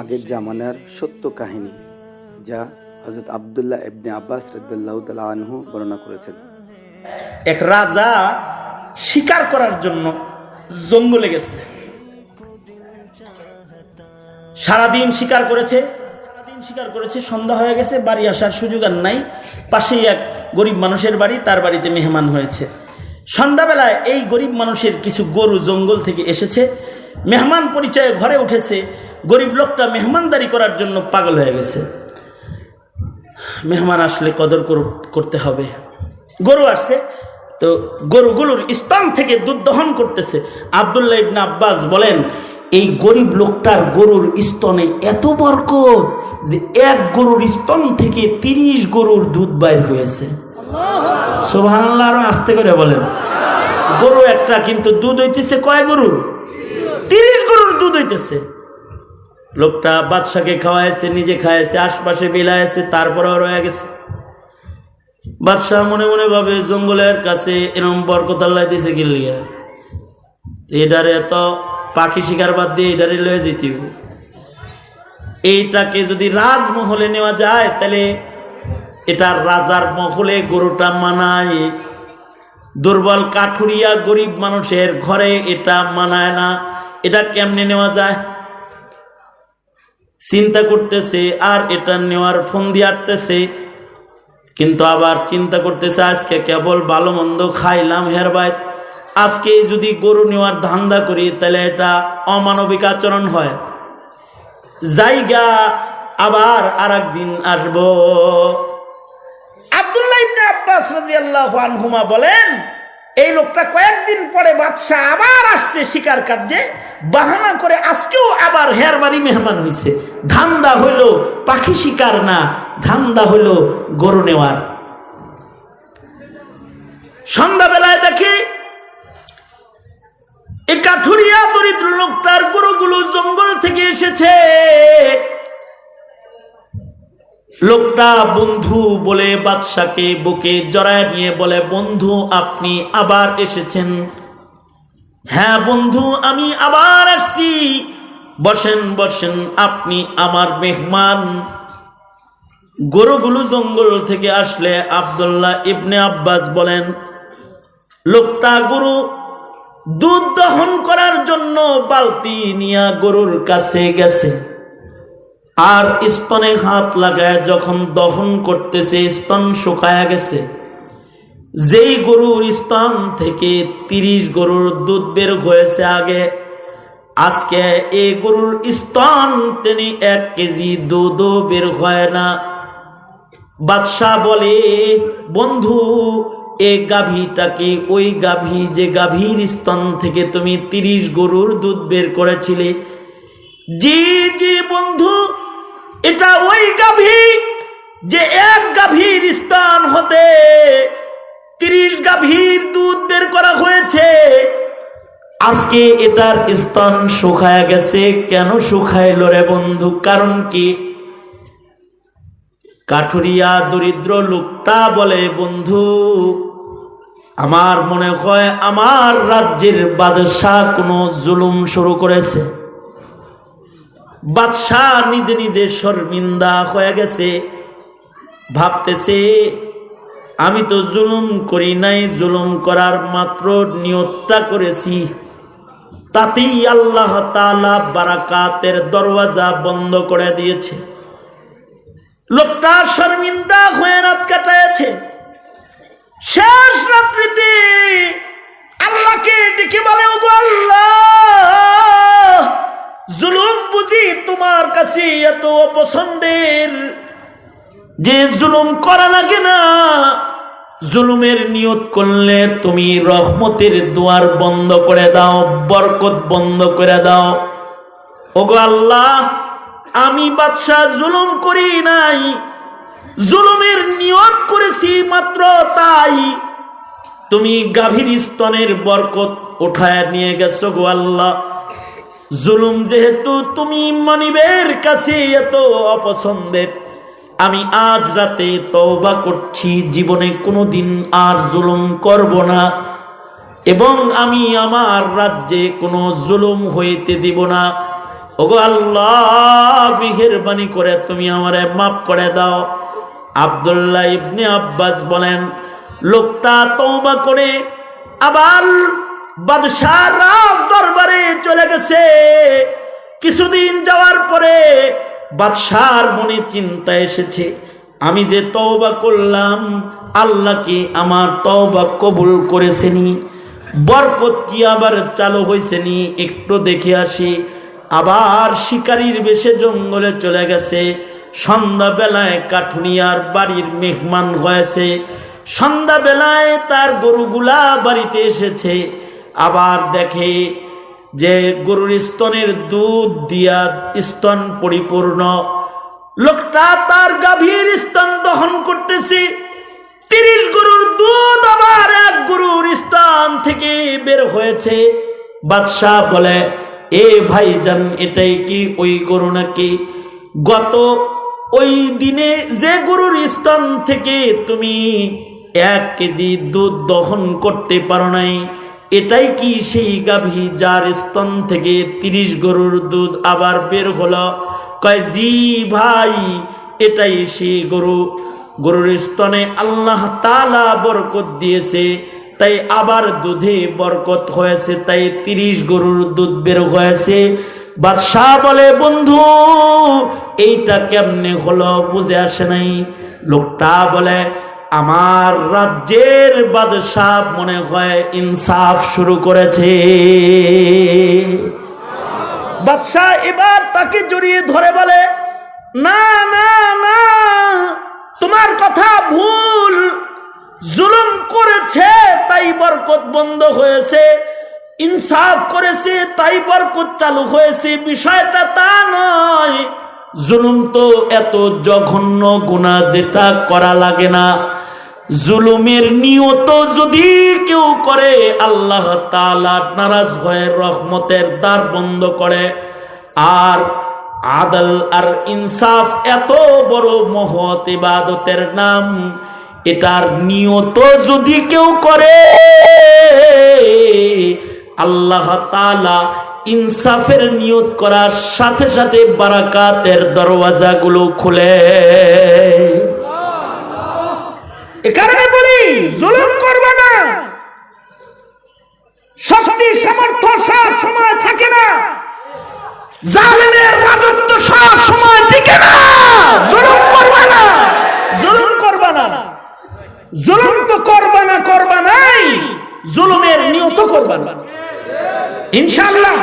আগের জামানার সত্য কাহিনী, যা হজরত আবদুল্লাহ ইবনে আব্বাস রদুল্লাহ তালা আনহু বর্ণনা করেছেন। এক রাজা শিকার করার জন্য জঙ্গলে গেছে। সারাদিন শিকার করেছে, সারাদিন শিকার করেছে, সন্ধ্যা হয়ে গেছে, বাড়ি আসার সুযোগ আর নাই। পাশেই এক গরিব মানুষের বাড়ি, তার বাড়িতে মেহমান হয়েছে। সন্ধ্যাবেলায় এই গরিব মানুষের কিছু গরু জঙ্গল থেকে এসেছে। মেহমান পরিচয়ে ঘরে উঠেছে। গরিব লোকটা মেহমানদারি করার জন্য পাগল হয়ে গেছে। মেহমান আসলে কদর কর- করতে হবে। গরু আসছে, তো গরুগুলোর স্তন থেকে দুধ দহন করতেছে। আবদুল্লাহ ইবনা আব্বাস বলেন, এই গরিব লোকটার গরুর স্তনে এত বরকত যে এক গরুর স্তন থেকে তিরিশ গরুর দুধ বাইর হয়েছে। সোভান আল্লাহ আরও আস্তে করে বলেন। গরু একটা কিন্তু দুধ হইতেছে কয় গরুর? তিরিশ গরুর দুধ হইতেছে। লোকটা বাদশাকে খাওয়াইছে, নিজে খাইছে আশপাশে বিলাইছে তারপরেও রয়ে গেছে। বাদশাহ মনে মনে ভাবে, জঙ্গলের কাছে এরম বরকত আল্লাহ দিছে গিলিয়া এটারে এত পাখি শিকার বাদ দিয়ে এটারে লয়ে যেতে। এইটাকে যদি রাজমহলে নেওয়া যায়, তাহলে এটা রাজার মহলে গরুটা মানায়। দুর্বল কাঠুরিয়া গরিব মানুষের ঘরে এটা মানায় না। এটা কেমনে নেওয়া যায়? চিন্তা করতেছে, আর এটা নেওয়ার ফোন দিয়ে আটতেছে। কিন্তু আবার চিন্তা করতেছে, আজকে কেবল ভালো মন্দ খাইলাম হেরবাই আজকে যদি গরু নেওয়ার ধান্দা করি, তাহলে এটা অমানবিক আচরণ হয়। জায়গা আবার আর একদিন আসব। আব্দুল্লাহ আব্বাস রাদিয়াল্লাহু আনহুমা বলেন এই লোকটা কয়েকদিন পরে বাদশাহ আবার আসছে শিকার কার্যে, বাহানা করে আজকেও আবার হেয়ার বাড়ি মেহমান হয়েছে ধান্দা হইল পাখি শিকার না, ধান্দা হইল গরু নেওয়ার। সন্ধ্যাবেলায় দেখি এই কাঠুরিয়া দরিদ্র লোকটার গরুগুলো জঙ্গল থেকে এসেছে। লোকটা বন্ধু বলে বাদশাকে বুকে জড়ায় নিয়ে বলে, বন্ধু, আপনি আবার এসেছেন? হ্যাঁ বন্ধু, আমি আবার আসছি। বসেন বসেন, আপনি আমার মেহমান। গরুগুলো জঙ্গল থেকে আসলে আবদুল্লাহ ইবনে আব্বাস বলেন, লোকটা গরু দুধ দহন করার জন্য বালতি নিয়ে গরুর কাছে গেছে। আর স্তনে হাত লাগায় যখন দহন করতেছে, স্তন শুকায়া গেছে। যেই গরুর স্তন থেকে তিরিশ গরুর দুধ বের হয়েছে আগে, আজকে এই গরুর স্তন তিনি এক কেজি দুধও বের হয় না। বাদশাহ বলে, বন্ধু, এ গাভীটাকে ওই গাভী যে গাভীর স্তন থেকে তুমি তিরিশ গরুর দুধ বের করেছিলে। জি জি বন্ধু এটা ওই গাভী যে এক গাভীর স্থান হতে তিরিশ গাভীর দুধ বের করা হয়েছে। আজকে এটার স্থান শুকায় গেছে। কেন শুকাইল রে বন্ধু? কারণ কি? কাঠুরিয়া দরিদ্র লোকটা বলে, বন্ধু, আমার মনে হয় আমার রাজ্যের বাদশাহ কোনো জুলুম শুরু করেছে। বাদশাহ নিজে নিজে শর্মিন্দা হয়ে গেছে। ভাবতেছে, আমি তো জুলুম করি নাই, জুলুম করার মাত্র নিয়তটা করেছি। তাতেই আল্লাহ তালা বারাকাতের দরওয়াজা বন্ধ করে দিয়েছে। লোকটা শর্মিন্দা হয়ে রাত কাটাইছে। শেষ রাত্রিতে আল্লাহকে ডেকে বলে আল্লাহ, জুলুম বুঝি তোমার কাছে এত অপছন্দের, যে জুলুম করা লাগে না, জুলুমের নিয়ত করলে তুমি রহমতের দুয়ার বন্ধ করে দাও, বরকত বন্ধ করে দাও। ওগো আল্লাহ, আমি বাদশাহ জুলুম করি নাই, জুলুমের নিয়ত করেছি মাত্র তাই। তুমি গাভীর স্তনের বরকত উঠায় নিয়ে গেছো গো আল্লাহ। জুলুম যেহেতু তুমি মনিবের কাছে এত অপছন্দের, আমি আজ রাতে তওবা করছি, জীবনে কোনোদিন আর জুলুম করব না এবং আমি আমার রাজ্যে কোনো জুলুম হইতে দিব না। ওগো আল্লাহ মেহেরবানি করে তুমি আমারে মাফ করে দাও। আব্দুল্লাহ ইবনে আব্বাস বলেন, লোকটা তওবা করে আবার বাদশাহ রাজ দরবারে চলে গেছে। কিছুদিন যাওয়ার পরে বাদশার মনে চিন্তা এসেছে, আমি যে তওবা করলাম, আল্লাহ কি আমার তওবা কবুল করেছেনি? বরকত কি আবার চালু হয়েছেনি একটু দেখে আসি। আবার শিকারীর বেশে জঙ্গলে চলে গেছে। সন্ধ্যাবেলায় কাঠুনিয়ার বাড়ির মেহমান হয়েছে। সন্ধ্যাবেলায় তার গরুগুলা বাড়িতে এসেছে। আবার দেখে যে গরুর স্তনের দুধ দিয়া স্তন পরিপূর্ণ। লোকটা তার গাভীর স্তন দহন করতেছে। তিরিশ গরুর দুধ আবার এক গরুর স্থান থেকে বের হয়েছে। বাদশাহ বলে, এ ভাই ভাইজান, এটাই কি ওই গরু নাকি? গত ওই দিনে যে গরুর স্থান থেকে তুমি এক কেজি দুধ দহন করতে পারো নাই। এটাই কি সেই গাভী যার স্তন থেকে তিরিশ গরুর দুধ আবার বের হলো? কয়, জি ভাই, এটাই সেই গরু। গরুর স্তনে আল্লাহ তালা বরকত দিয়েছে, তাই আবার দুধে বরকত হয়েছে, তাই তিরিশ গরুর দুধ বের হয়েছে। বাদশাহ বলে, বন্ধু, এইটা কেমনে হলো বুঝে আসে নাই? লোকটা বলে আমার রাজ্যের বাদশাহ মনে হয় ইনসাফ শুরু করেছে। বাদশাহ এবার তাকে জড়িয়ে ধরে বলে, না না না, তোমার কথা ভুল। জুলুম করেছে, তাই বরকত বন্ধ হয়েছে। ইনসাফ করেছে, তাই বরকত চালু হয়েছে। বিষয়টা তা নয়। জুলুম তো এত জঘন্য গুণা যেটা করা লাগে না। জুলুমের নিয়ত যদি কেউ করে, আল্লাহ তাআলা নারাজ হয়ে রহমতের দ্বার বন্ধ করে। আর আদল আর ইনসাফ এত বড় মহৎ ইবাদতের নাম, এটার নিয়ত যদি কেউ করে, আল্লাহ তালা ইনসাফের নিয়ত করার সাথে সাথে বারাকাতের দরওয়াজাগুলো খুলে এ কারণে বলি জুলুম করবে না। শক্তি সামর্থ্য সব সময় থাকে না। জালেমের রাজত্ব সব সময় টিকে না। জুলুম করবে না। জুলুম করবে না। জুলুম তো করবে না করবে নাই। জুলুমের নিয়ত করবে না। ইনশাআল্লাহ